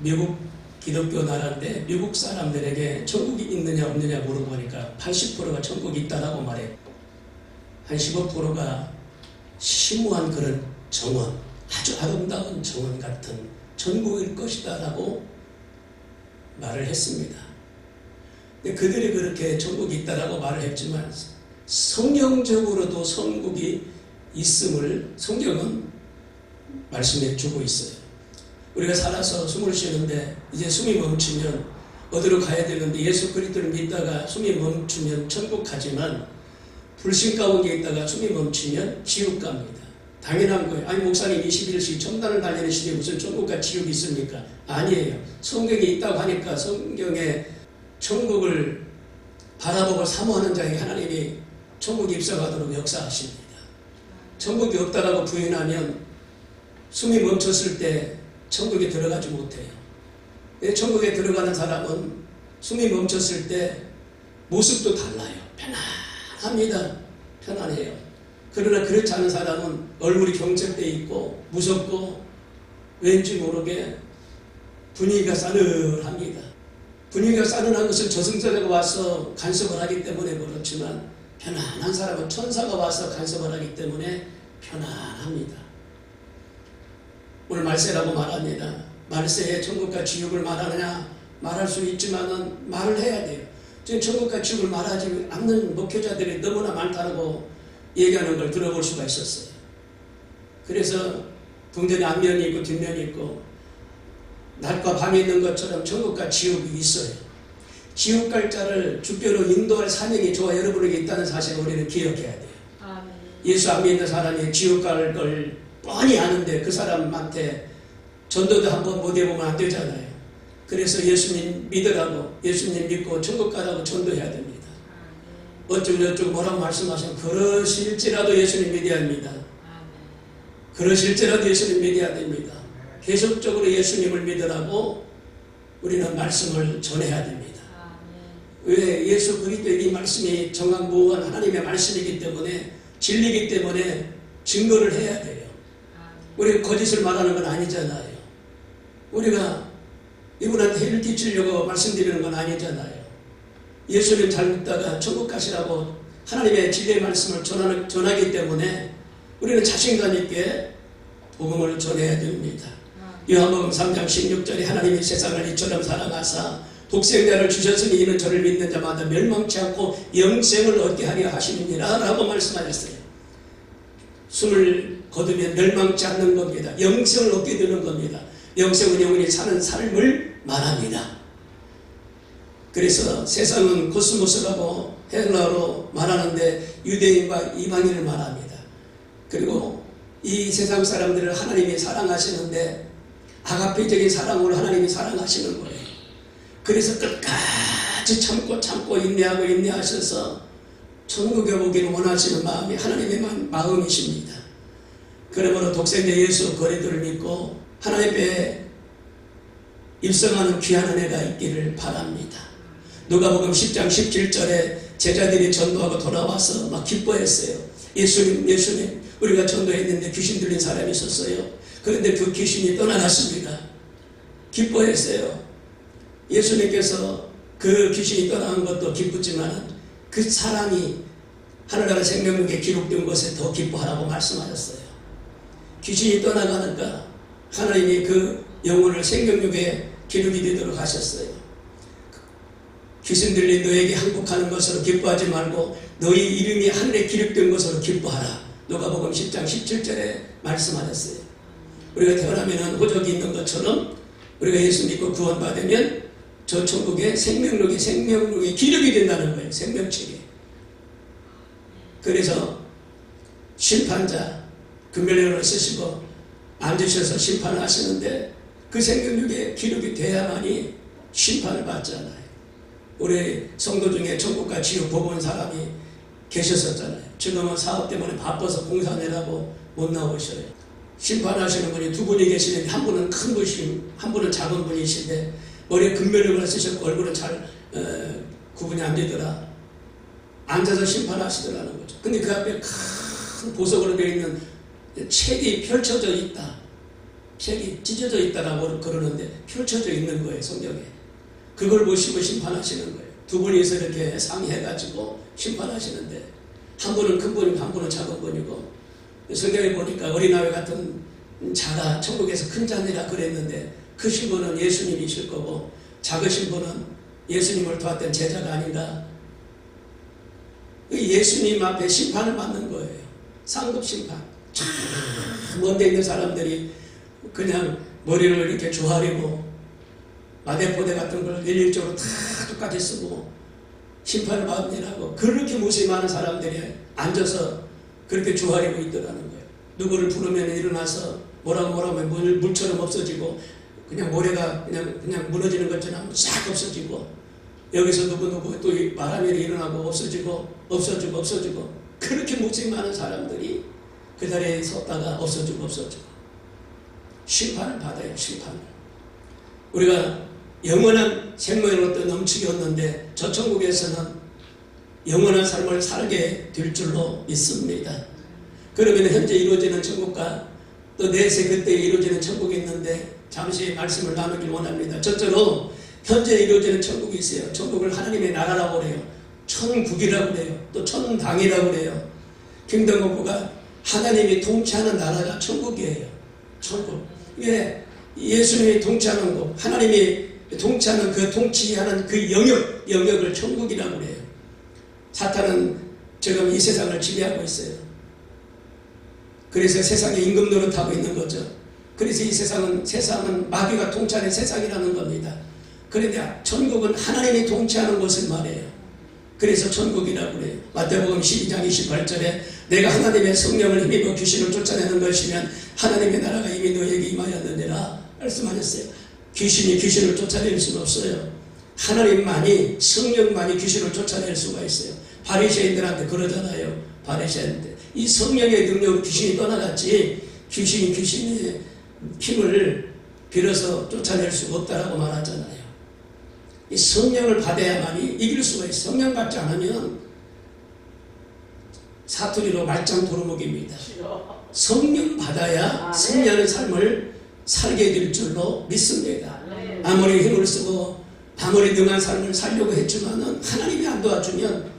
미국 기독교 나라인데 미국 사람들에게 천국이 있느냐 없느냐 물어보니까 80%가 천국이 있다라고 말해. 한 15%가 심오한 그런 정원, 아주 아름다운 정원 같은 천국일 것이다라고 말을 했습니다. 그들이 그렇게 천국이 있다라고 말을 했지만 성경적으로도 천국이 있음을 성경은 말씀해 주고 있어요. 우리가 살아서 숨을 쉬는데 이제 숨이 멈추면 어디로 가야 되는데 예수 그리스도를 믿다가 숨이 멈추면 천국 가지만 불신 가운데 있다가 숨이 멈추면 지옥 갑니다. 당연한 거예요. 아니 목사님 21시 청단을 다니시는데 무슨 천국과 지옥이 있습니까? 아니에요. 성경에 있다고 하니까 성경에 천국을 바라보고 사모하는 자에게 하나님이 천국에 입성하도록 역사하십니다. 천국이 없다라고 부인하면 숨이 멈췄을 때 천국에 들어가지 못해요. 천국에 들어가는 사람은 숨이 멈췄을 때 모습도 달라요. 편안합니다. 편안해요. 그러나 그렇지 않은 사람은 얼굴이 경색돼 있고 무섭고 왠지 모르게 분위기가 싸늘합니다. 분위기가 싸늘한 것은 저승사자가 와서 간섭을 하기 때문에 그렇지만 편안한 사람은 천사가 와서 간섭을 하기 때문에 편안합니다. 오늘 말세라고 말합니다. 말세에 천국과 지옥을 말하느냐 말할 수 있지만은 말을 해야 돼요. 지금 천국과 지옥을 말하지 않는 목회자들이 너무나 많다고 얘기하는 걸 들어볼 수가 있었어요. 그래서 동전에 앞면이 있고 뒷면이 있고 낮과 밤이 있는 것처럼 천국과 지옥이 있어요. 지옥 갈 자를 주께로 인도할 사명이 저와 여러분에게 있다는 사실을 우리는 기억해야 돼요. 예수 안 믿는 사람이 지옥 갈걸 뻔히 아는데 그 사람한테 전도도 한번 못 해보면 안 되잖아요. 그래서 예수님 믿으라고 예수님 믿고 천국 가라고 전도해야 됩니다. 어쩌고 저쩌고 뭐라고 말씀하시면 그러실지라도 예수님 믿어야 합니다. 그러실지라도 예수님 믿어야 됩니다. 계속적으로 예수님을 믿으라고 우리는 말씀을 전해야 됩니다. 왜 예수 그리스도의 이 말씀이 정확무한 하나님의 말씀이기 때문에 진리이기 때문에 증거를 해야 돼요. 우리 거짓을 말하는 건 아니잖아요. 우리가 이분한테 해를 끼치려고 말씀드리는 건 아니잖아요. 예수님 잘 믿다가 천국 가시라고 하나님의 진리의 말씀을 전하는, 전하기 때문에 우리는 자신감 있게 복음을 전해야 됩니다. 요한복음 3장 16절에 하나님이 세상을 이처럼 사랑하사 독생자를 주셨으니 이는 저를 믿는 자마다 멸망치 않고 영생을 얻게 하려 하시느니라 라고 말씀하셨어요. 거두면 멸망치 않는 겁니다. 영생을 얻게 되는 겁니다. 영생은 영원히 사는 삶을 말합니다. 그래서 세상은 코스모스라고 헬라어로 말하는데 유대인과 이방인을 말합니다. 그리고 이 세상 사람들을 하나님이 사랑하시는데 아가페적인 사랑으로 하나님이 사랑하시는 거예요. 그래서 끝까지 참고 참고 인내하고 인내하셔서 천국에 오기를 원하시는 마음이 하나님의 마- 마음이십니다. 그러므로 독생자 예수 그리스도를 믿고 하나님께 입성하는 귀한 은혜가 있기를 바랍니다. 누가복음 10장 17절에 제자들이 전도하고 돌아와서 막 기뻐했어요. 예수님, 예수님, 우리가 전도했는데 귀신 들린 사람이 있었어요. 그런데 그 귀신이 떠나갔습니다. 기뻐했어요. 예수님께서 그 귀신이 떠나간 것도 기쁘지만 그 사람이 하늘나라 생명력에 기록된 것에 더 기뻐하라고 말씀하셨어요. 귀신이 떠나가니까 하나님이 그 영혼을 생명력에 기록이 되도록 하셨어요. 귀신 들린 너에게 항복하는 것으로 기뻐하지 말고 너희 이름이 하늘에 기록된 것으로 기뻐하라. 누가복음 10장 17절에 말씀하셨어요. 우리가 태어나면 호적이 있는 것처럼 우리가 예수 믿고 구원받으면 저 천국의 생명력이 생명력이 기력이 된다는 거예요. 생명체계. 그래서 심판자 금별령을 쓰시고 앉으셔서 심판을 하시는데 그 생명력의 기록이 돼야만이 심판을 받잖아요. 우리 성도 중에 천국과 지옥 보본 사람이 계셨었잖아요. 지금은 사업 때문에 바빠서 공사내라고 못 나오셔요. 심판하시는 분이 두 분이 계시는데 한 분은 큰 분이시고 한 분은 작은 분이신데 머리에 금면력을 쓰셨고 얼굴은 잘 어, 구분이 안 되더라. 앉아서 심판하시더라는 거죠. 근데 그 앞에 큰 보석으로 되어 있는 책이 펼쳐져 있다. 책이 찢어져 있다라고 그러는데 펼쳐져 있는 거예요 성경에. 그걸 보시고 심판하시는 거예요. 두 분이서 이렇게 상의해가지고 심판하시는데 한 분은 큰 분이고 한 분은 작은 분이고. 성경에 보니까 어린아이 같은 자가 천국에서 큰 자니라 그랬는데 크신 분은 예수님이실 거고 작으신 분은 예수님을 도왔던 제자가 아닌가? 그 예수님 앞에 심판을 받는 거예요. 상급 심판. 참 먼데 있는 사람들이 그냥 머리를 이렇게 조아리고 마대포대 같은 걸 일일적으로 다 똑같이 쓰고 심판을 받으라고 그렇게 무심하는 사람들이 앉아서 그렇게 조아리고 있더라는 거예요. 누구를 부르면 일어나서 뭐라고 뭐라고 하면 물, 물처럼 없어지고 그냥 모래가 그냥 그냥 무너지는 것처럼 싹 없어지고 여기서 누구 누구 또 바람이 일어나고 없어지고 없어지고 없어지고 그렇게 무심하는 사람들이 그 자리에 섰다가 없어지고 없어지고 심판을 받아요 심판을. 우리가 영원한 넘치게 얻는데 저 천국에서는 영원한 삶을 살게 될 줄로 믿습니다. 그러면 현재 이루어지는 천국과 또 내세 그때 이루어지는 천국이 있는데 잠시 말씀을 나누길 원합니다. 첫째로 현재 이루어지는 천국이 있어요. 천국을 하나님의 나라라고 그래요. 천국이라고 그래요. 또 천당이라고 그래요. 킹덤 오브가 하나님이 통치하는 나라가 천국이에요. 천국. 이게 예수님이 통치하는 곳, 하나님이 통치하는 그 통치하는 그 영역, 영역을 천국이라고 그래요. 사탄은 지금 이 세상을 지배하고 있어요. 그래서 세상에 임금 노릇하고 있는 거죠. 그래서 이 세상은 세상은 마귀가 통치하는 세상이라는 겁니다. 그런데 천국은 하나님이 통치하는 곳을 말해요. 그래서 천국이라고 그래요. 마태복음 12장 28절에 내가 하나님의 성령을 힘입어 귀신을 쫓아내는 것이면 하나님의 나라가 이미 너에게 임하였느니라 말씀하셨어요. 귀신이 귀신을 쫓아낼 수는 없어요. 하나님만이 성령만이 귀신을 쫓아낼 수가 있어요. 바리새인들한테 그러잖아요. 바리새인들 이 성령의 능력으로 귀신이 떠나갔지 귀신이 귀신의 힘을 빌어서 쫓아낼 수가 없다라고 말하잖아요. 이 성령을 받아야만이 이길 수가 있어요. 성령 받지 않으면 사투리로 말짱 도루묵입니다. 성령 받아야 승리하는 삶을 살게 될 줄로 믿습니다. 아무리 힘을 쓰고 아무리 능한 삶을 살려고 했지만은 하나님이 안 도와주면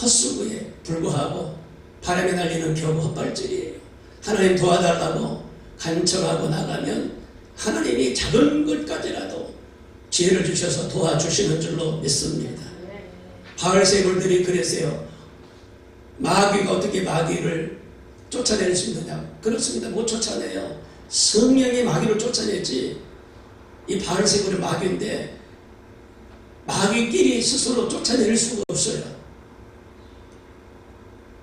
헛수고에 불구하고 바람에 날리는 겨우 헛발질이에요. 하나님 도와달라고 간청하고 나가면 하나님이 작은 것까지라도 지혜를 주셔서 도와주시는 줄로 믿습니다. 바울세골들이 그랬어요. 마귀가 어떻게 마귀를 쫓아낼 수 있느냐? 그렇습니다. 못 쫓아내요. 성령이 마귀를 쫓아내지. 이 바울세골은 마귀인데 마귀끼리 스스로 쫓아낼 수가 없어요.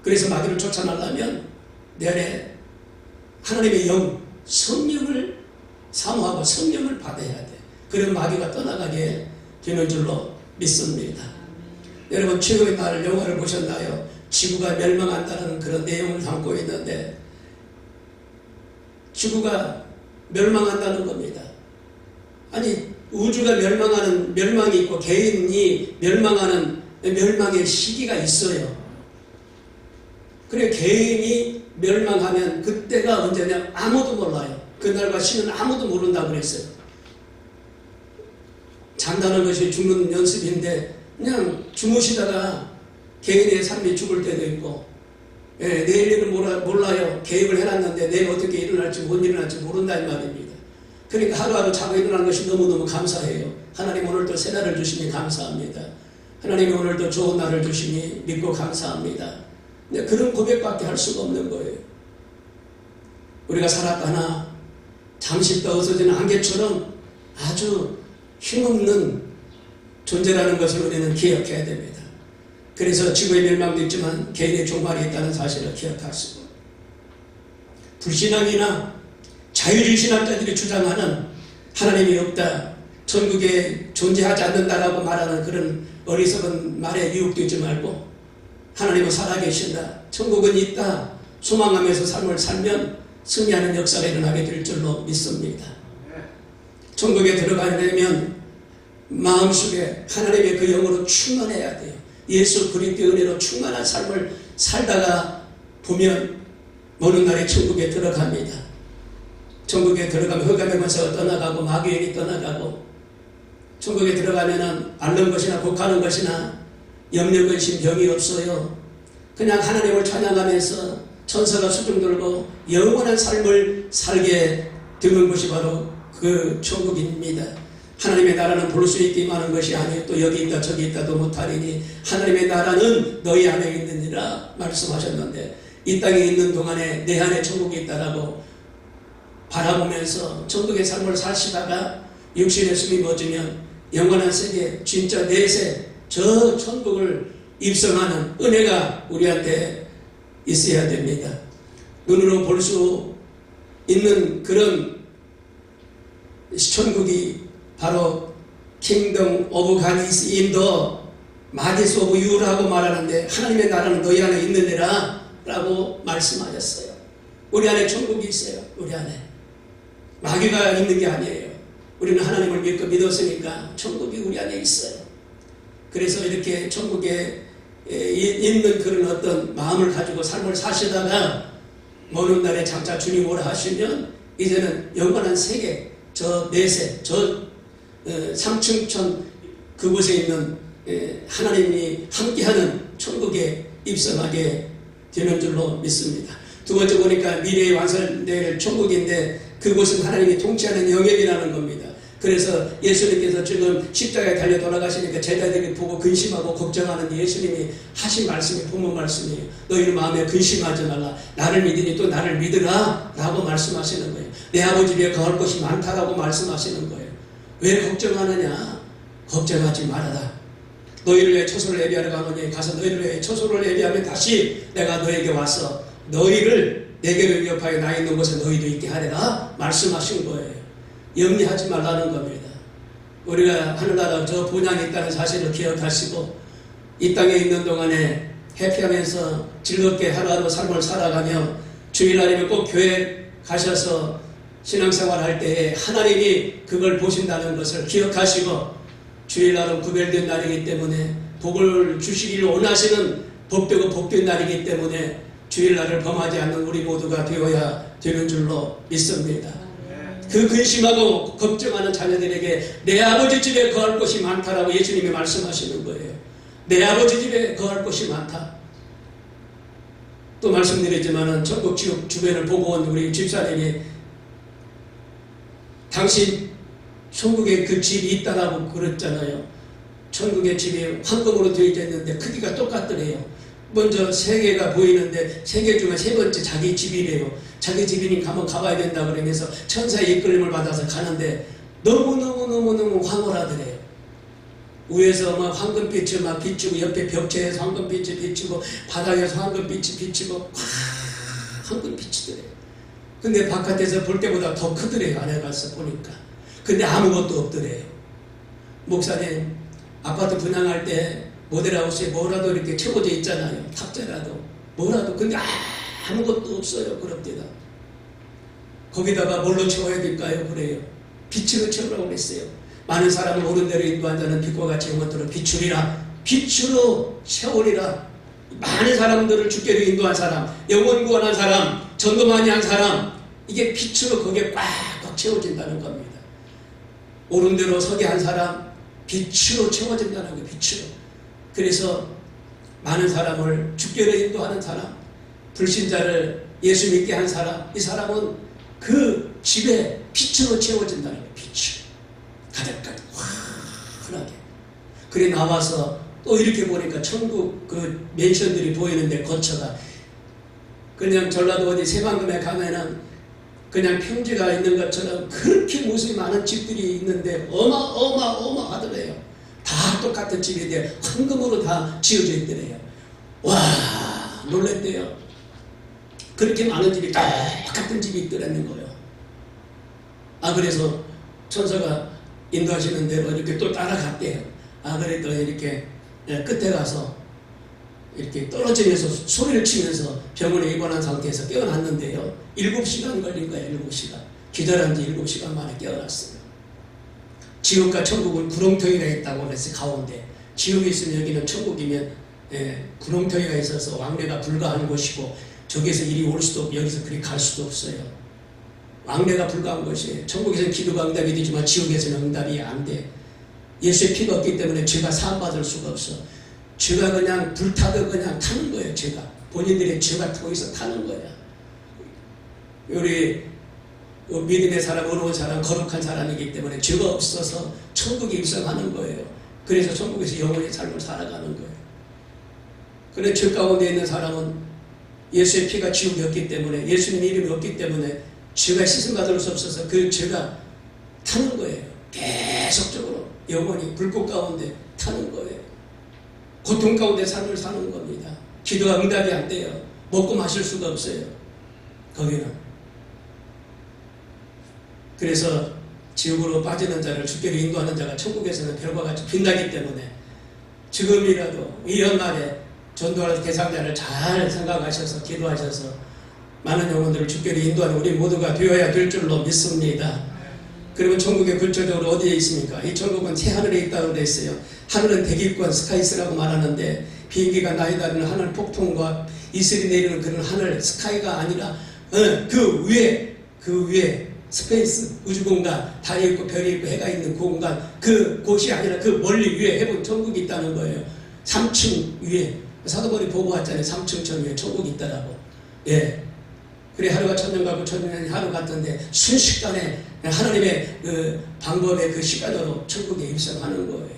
그래서 마귀를 쫓아내려면 내 안에 하나님의 영, 성령을 사모하고 성령을 받아야 돼. 그런 마귀가 떠나가게 되는 줄로 믿습니다. 여러분 최근에 날 영화를 보셨나요? 지구가 멸망한다는 그런 내용을 담고 있는데 지구가 멸망한다는 겁니다. 아니 우주가 멸망하는 멸망이 있고 개인이 멸망하는 멸망의 시기가 있어요. 그래 개인이 멸망하면 그때가 언제냐 아무도 몰라요. 그날과 시는 아무도 모른다고 그랬어요. 잔다는 것이 죽는 연습인데 그냥 주무시다가 개인의 삶이 죽을 때도 있고 예, 내일 일은 몰라, 몰라요. 계획을 해놨는데 내일 어떻게 일어날지 못 일어날지 모른다 이 말입니다. 그러니까 하루하루 자고 일어나는 것이 너무너무 감사해요. 하나님 오늘도 새 날을 주시니 감사합니다. 하나님 오늘도 좋은 날을 주시니 믿고 감사합니다. 근데 그런 고백밖에 할 수가 없는 거예요. 우리가 살았다나 잠시 떠서지는 안개처럼 아주 힘없는 존재라는 것을 우리는 기억해야 됩니다. 그래서 지구의 멸망도 있지만 개인의 종말이 있다는 사실을 기억하시고 불신앙이나 자유주의 신학자들이 주장하는 하나님이 없다, 천국에 존재하지 않는다라고 말하는 그런 어리석은 말에 유혹되지 말고 하나님은 살아계신다, 천국은 있다, 소망하면서 삶을 살면 승리하는 역사가 일어나게 될 줄로 믿습니다. 천국에 들어가려면 마음속에 하나님의 그 영으로 충만해야 돼요. 예수 그리스도의 은혜로 충만한 삶을 살다가 보면 어느 날에 천국에 들어갑니다. 천국에 들어가면 흑암의 권세가 떠나가고 마귀에게 떠나가고 천국에 들어가면은 앓는 것이나 곡하는 것이나 염려 근심 병이 없어요. 그냥 하나님을 찬양하면서 천사가 수중 들고 영원한 삶을 살게 되는 것이 바로 그 천국입니다. 하나님의 나라는 볼 수 있게 임하는 것이 아니요 또 여기 있다 저기 있다도 못하리니 하나님의 나라는 너희 안에 있느니라 말씀하셨는데 이 땅에 있는 동안에 내 안에 천국이 있다라고 바라보면서 천국의 삶을 사시다가 육신의 숨이 멎으면 영원한 세계 진짜 내세 저 천국을 입성하는 은혜가 우리한테 있어야 됩니다. 눈으로 볼 수 있는 그런 천국이 바로 킹덤 오브 가니스 인더 마디스 오브 유라고 말하는데 하나님의 나라는 너희 안에 있느니라 라고 말씀하셨어요. 우리 안에 천국이 있어요. 우리 안에. 마귀가 있는 게 아니에요. 우리는 하나님을 믿고 믿었으니까 천국이 우리 안에 있어요. 그래서 이렇게 천국에 있는 그런 어떤 마음을 가지고 삶을 사시다가 먼 날에 장차 주님 오라 하시면 이제는 영원한 세계 저 내세 저 어, 삼층천 그곳에 있는 하나님이 함께하는 천국에 입성하게 되는 줄로 믿습니다. 두 번째 보니까 미래에 완성될 천국인데 그곳은 하나님이 통치하는 영역이라는 겁니다. 그래서 예수님께서 지금 십자가에 달려 돌아가시니까 제자들이 보고 근심하고 걱정하는 예수님이 하신 말씀이 본문 말씀이에요. 너희는 마음에 근심하지 말라. 나를 믿으니 또 나를 믿으라. 라고 말씀하시는 거예요. 내 아버지 집에 거할 것이 많다라고 말씀하시는 거예요. 왜 걱정하느냐? 걱정하지 말아라. 너희를 위해 처소를 예비하러 가노니 가서 너희를 위해 처소를 예비하면 다시 내가 너에게 와서 너희를 내게로 위협하여 나 있는 곳에 너희도 있게 하리라 말씀하신 거예요. 염려하지 말라는 겁니다. 우리가 하늘나라 저 본향에 있다는 사실을 기억하시고 이 땅에 있는 동안에 해피하면서 즐겁게 하루하루 삶을 살아가며 주일날이면 꼭 교회 가셔서 신앙생활 할 때에 하나님이 그걸 보신다는 것을 기억하시고 주일날은 구별된 날이기 때문에 복을 주시기를 원하시는 복되고 복된 날이기 때문에 주일날을 범하지 않는 우리 모두가 되어야 되는 줄로 믿습니다. 그 근심하고 걱정하는 자녀들에게 내 아버지 집에 거할 곳이 많다라고 예수님이 말씀하시는 거예요. 내 아버지 집에 거할 곳이 많다. 또 말씀드리지만은 전국 지역 주변을 보고 온 우리 집사님이 당신 천국에 그 집이 있다라고 그랬잖아요. 천국의 집이 황금으로 되어 있는데 크기가 똑같더래요. 먼저 세 개가 보이는데 세 개 중에 세 번째 자기 집이래요. 자기 집이니 가면 가봐야 된다 그러면서 천사의 이끌림을 받아서 가는데 너무너무너무너무 황홀하더래요. 위에서 막 황금빛이 막 비치고 옆에 벽체에서 황금빛이 비치고 바닥에서 황금빛이 비치고 와 황금빛이더래요. 근데 바깥에서 볼 때보다 더 크더래요. 안에 가서 보니까. 근데 아무것도 없더래요. 목사님 아파트 분양할 때 모델하우스에 뭐라도 이렇게 채워져 있잖아요. 탁자라도 뭐라도 근데 아무것도 없어요. 그럽니다. 거기다가 뭘로 채워야 될까요? 그래요. 빛으로 채우라고 그랬어요. 많은 사람을 옳은 대로 인도한 자는 빛과 같이 영원토록 비추리라. 빛으로 채우리라. 많은 사람들을 주께로 인도한 사람, 영원 구원한 사람, 전도 많이 한 사람, 이게 빛으로 거기에 꽉꽉 채워진다는 겁니다. 옳은 대로 서게 한 사람, 빛으로 채워진다는 거예요. 빛으로. 그래서 많은 사람을 주께로 인도하는 사람, 불신자를 예수 믿게 한 사람, 이 사람은 그 집에 빛으로 채워진다는 거예요. 빛으로. 가득가득 환하게. 그래 나와서 또 이렇게 보니까 천국 그 맨션들이 보이는데 거처가 그냥 전라도 어디 세방금에 가면은 그냥 평지가 있는 것처럼 그렇게 모습이 많은 집들이 있는데 어마어마어마하더래요. 다 똑같은 집인데 황금으로 다 지어져 있더래요. 와 놀랬대요. 그렇게 많은 집이 똑같은 집이 있더라는 거예요. 아 그래서 천사가 인도하시는 대로 이렇게 또 따라갔대요. 아 그랬더 이렇게 예, 끝에 가서 이렇게 떨어지면서 소리를 치면서 병원에 입원한 상태에서 깨어났는데요. 7시간 걸린 거예요. 7시간. 기다란 지 7시간 만에 깨어났어요. 지옥과 천국은 구렁텅이가 있다고 그랬어요. 가운데. 지옥에 있으면 여기는 천국이면 예, 구렁텅이가 있어서 왕래가 불가한 곳이고 저기에서 이리 올 수도 없고 여기서 그리 갈 수도 없어요. 왕래가 불가한 것이에요. 천국에서는 기도가 응답이 되지만 지옥에서는 응답이 안 돼. 예수의 피가 없기 때문에 죄가 사함받을 수가 없어. 죄가 그냥 불타듯 그냥 타는 거예요. 죄가 본인들의 죄가 거기서 타는 거야. 우리 어, 믿음의 사람, 어려운 사람, 거룩한 사람이기 때문에 죄가 없어서 천국에 입성하는 거예요. 그래서 천국에서 영원히 삶을 살아가는 거예요. 그런데 죄 가운데 있는 사람은 예수의 피가 지옥이 없기 때문에 예수님 이름이 없기 때문에 죄가 씻음받을 수 없어서 그 죄가 타는 거예요. 계속적으로 영원히 불꽃 가운데 타는 거예요. 고통 가운데 삶을 사는 겁니다. 기도가 응답이 안 돼요. 먹고 마실 수가 없어요. 거기는. 그래서 지옥으로 빠지는 자를 주께로 인도하는 자가 천국에서는 별과 같이 빛나기 때문에 지금이라도 이 연말에 전도할 대상자를 잘 생각하셔서 기도하셔서 많은 영혼들을 주께로 인도하는 우리 모두가 되어야 될 줄로 믿습니다. 그러면 천국의 근처적으로 어디에 있습니까? 이 천국은 새 하늘에 있다고 있어요. 하늘은 대기권 스카이스라고 말하는데 비행기가 날아다니는 하늘 폭풍과 이슬이 내리는 그런 하늘 스카이가 아니라 어, 그 위에 그 위에 스페이스 우주 공간 달이 있고 별이 있고 해가 있는 그 공간 그 곳이 아니라 그 멀리 위에 해본 천국이 있다는 거예요. 3층 위에 사도벌이 보고 왔잖아요. 3층 천 위에 천국이 있다라고. 예. 그래 하루가 천년 같고 천년이 하루 같은데 순식간에 하나님의 그 방법의 그 시간으로 천국에 입성하는 거예요.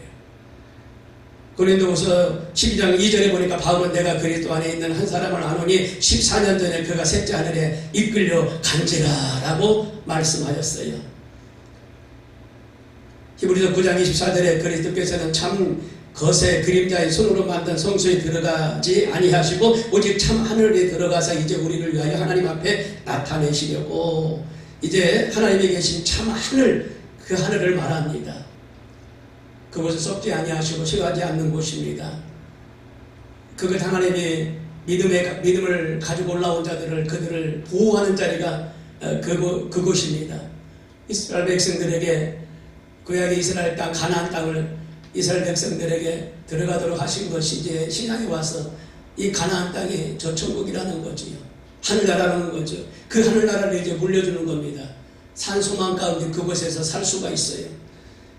고린도후서 12장 2절에 보니까 바울은 내가 그리스도 안에 있는 한 사람을 아노니 14년 전에 그가 셋째 하늘에 이끌려 간지라라고 말씀하셨어요. 히브리서 9장 24절에 그리스도께서는 참 거세 그림자의 손으로 만든 성소에 들어가지 아니하시고 오직 참 하늘에 들어가서 이제 우리를 위하여 하나님 앞에 나타내시려고 이제 하나님에 계신 참 하늘 그 하늘을 말합니다. 그것을 썩지 아니하시고 싫어하지 않는 곳입니다. 그것 하나님이 믿음의 믿음을 가지고 올라온 자들을 그들을 보호하는 자리가 어, 그곳 그곳입니다. 이스라엘 백성들에게 구약의 이스라엘 땅 가나안 땅을 이스라엘 백성들에게 들어가도록 하신 것이 이제 신앙에 와서 이 가나안 땅이 저 천국이라는 거지요. 하늘나라라는 거죠. 그 하늘나라를 이제 물려주는 겁니다. 산소망 가운데 그곳에서 살 수가 있어요.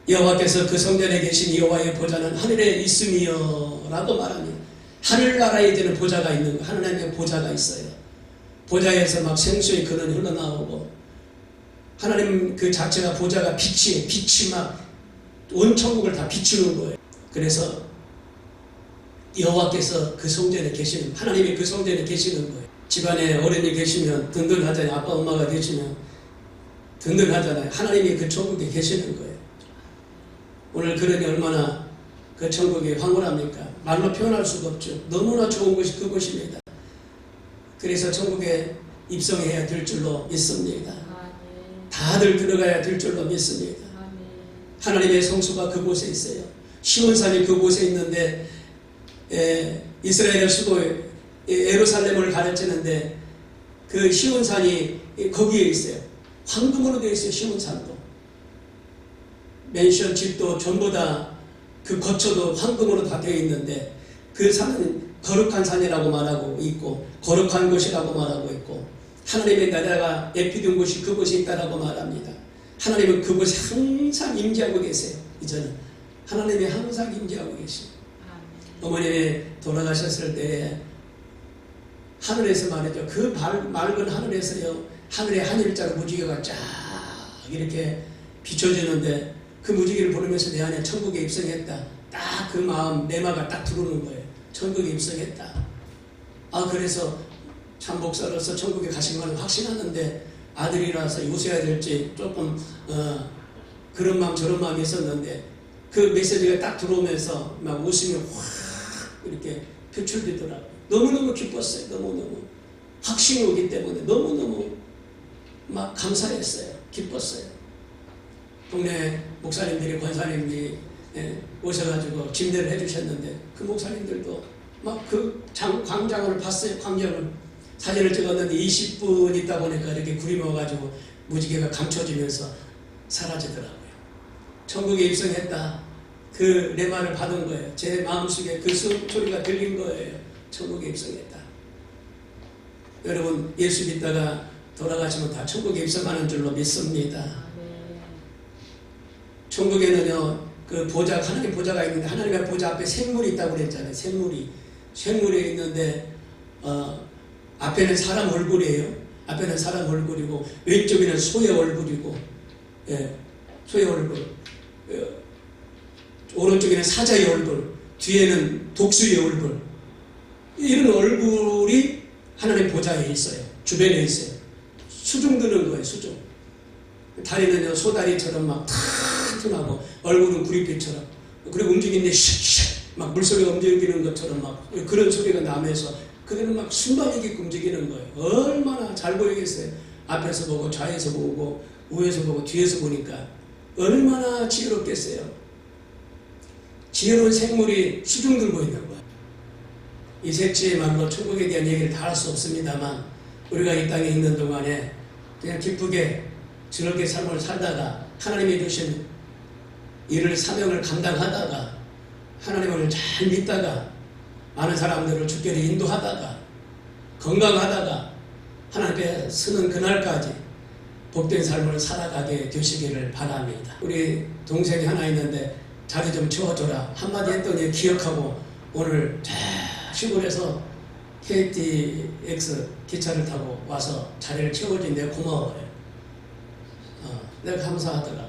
여호와께서 그 성전에 계신 여호와의 보좌는 하늘에 있음이여라고 말합니다. 하늘나라에 되는 보좌가 있는 거, 하나님의 보좌가 있어요. 보좌에서 막 생수의 근원이 흘러나오고 하나님 그 자체가 보좌가 빛이 빛이 막 온 천국을 다 비추는 거예요. 그래서 여호와께서 그 성전에 계시는 하나님이 그 성전에 계시는 거예요. 집안에 어른이 계시면 든든하잖아요. 아빠 엄마가 계시면 든든하잖아요. 하나님이 그 천국에 계시는 거예요. 오늘 그러니 얼마나 그 천국이 황홀합니까? 말로 표현할 수가 없죠. 너무나 좋은 것이 그곳입니다. 그래서 천국에 입성해야 될 줄로 믿습니다. 다들 들어가야 될 줄로 믿습니다. 하나님의 성수가 그곳에 있어요. 시온산이 그곳에 있는데 에, 이스라엘의 수도 에루살렘을 가르치는데 그 시온산이 거기에 있어요. 황금으로 되어 있어요. 시온산도. 맨션 집도 전부 다 그 거처도 황금으로 다 되어 있는데 그 산은 거룩한 산이라고 말하고 있고 거룩한 곳이라고 말하고 있고 하나님의 나라가 에피든 곳이 그곳에 있다라고 말합니다. 하나님은 그곳에 항상 임재하고 계세요. 이제는 하나님이 항상 임재하고 계세요. 어머님이 돌아가셨을 때 하늘에서 말이죠. 그 맑은 하늘에서요. 하늘의 하늘자로 무지개가 쫙 이렇게 비춰지는데 그 무지개를 보면서 내 안에 천국에 입성했다. 딱 그 마음 내마가 딱 들어오는 거예요. 천국에 입성했다. 아 그래서 참 목사로서 천국에 가신 걸 확신하는데 아들이라서 요새야 될지 조금 어, 그런 마음 저런 마음이 있었는데 그 메시지가 딱 들어오면서 막 웃음이 확 이렇게 표출되더라고요. 너무너무 기뻤어요. 너무너무 확신이 오기 때문에 너무너무 막 감사했어요. 기뻤어요. 동네 목사님들이 권사님들이 예, 오셔가지고 침대를 해주셨는데 그 목사님들도 막 그 광장을 봤어요. 광장을 사진을 찍었는데 20분 있다 보니까 이렇게 구리 먹어가지고 무지개가 감춰지면서 사라지더라고요. 천국에 입성했다. 그 내 말을 받은 거예요. 제 마음속에 그 소리가 들린 거예요. 천국에 입성했다. 여러분 예수 믿다가 돌아가시면 다 천국에 입성하는 줄로 믿습니다. 네. 천국에는요 그 보좌 하나님 보좌가 있는데 하나님의 보좌 앞에 샘물이 있다고 그랬잖아요. 샘물이 샘물이 있는데 어, 앞에는 사람 얼굴이에요. 앞에는 사람 얼굴이고 왼쪽에는 소의 얼굴이고 예, 소의 얼굴 어, 오른쪽에는 사자의 얼굴 뒤에는 독수리의 얼굴 이런 얼굴이 하나님 보좌에 있어요. 주변에 있어요. 수중 드는 거예요. 수중. 다리는요 소다리처럼 막 튼튼하고 얼굴은 구릿빛처럼 그리고 움직이는데 슉슉 막 물소리가 움직이는 것처럼 막 그런 소리가 나면서 그들은 막 있게 움직이는 거예요. 얼마나 잘 보이겠어요. 앞에서 보고 좌에서 보고 우에서 보고 뒤에서 보니까 얼마나 지혜롭겠어요. 지혜로운 생물이 수중 들고 있는 거예요. 이 색지에만로 천국에 대한 얘기를 다 할 수 없습니다만 우리가 이 땅에 있는 동안에 그냥 기쁘게 즐겁게 삶을 살다가 하나님이 주신 일을 사명을 감당하다가 하나님을 잘 믿다가 많은 사람들을 주께로 인도하다가 건강하다가 하나님께 서는 그날까지 복된 삶을 살아가게 되시기를 바랍니다. 우리 동생이 하나 있는데 자리 좀 채워줘라 한마디 했더니 기억하고 오늘 저 시골에서 KTX 기차를 타고 와서 자리를 채워준 데 고마워요. 어, 내가 감사하더라.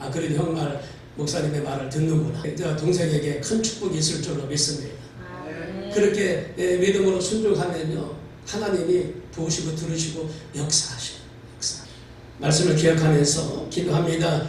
아 그래도 형 말, 목사님의 말을 듣는구나. 동생에게 큰 축복이 있을 줄로 믿습니다. 그렇게 예, 믿음으로 순종하면요 하나님이 보시고 들으시고 역사하셔요. 역사. 말씀을 기억하면서 기도합니다.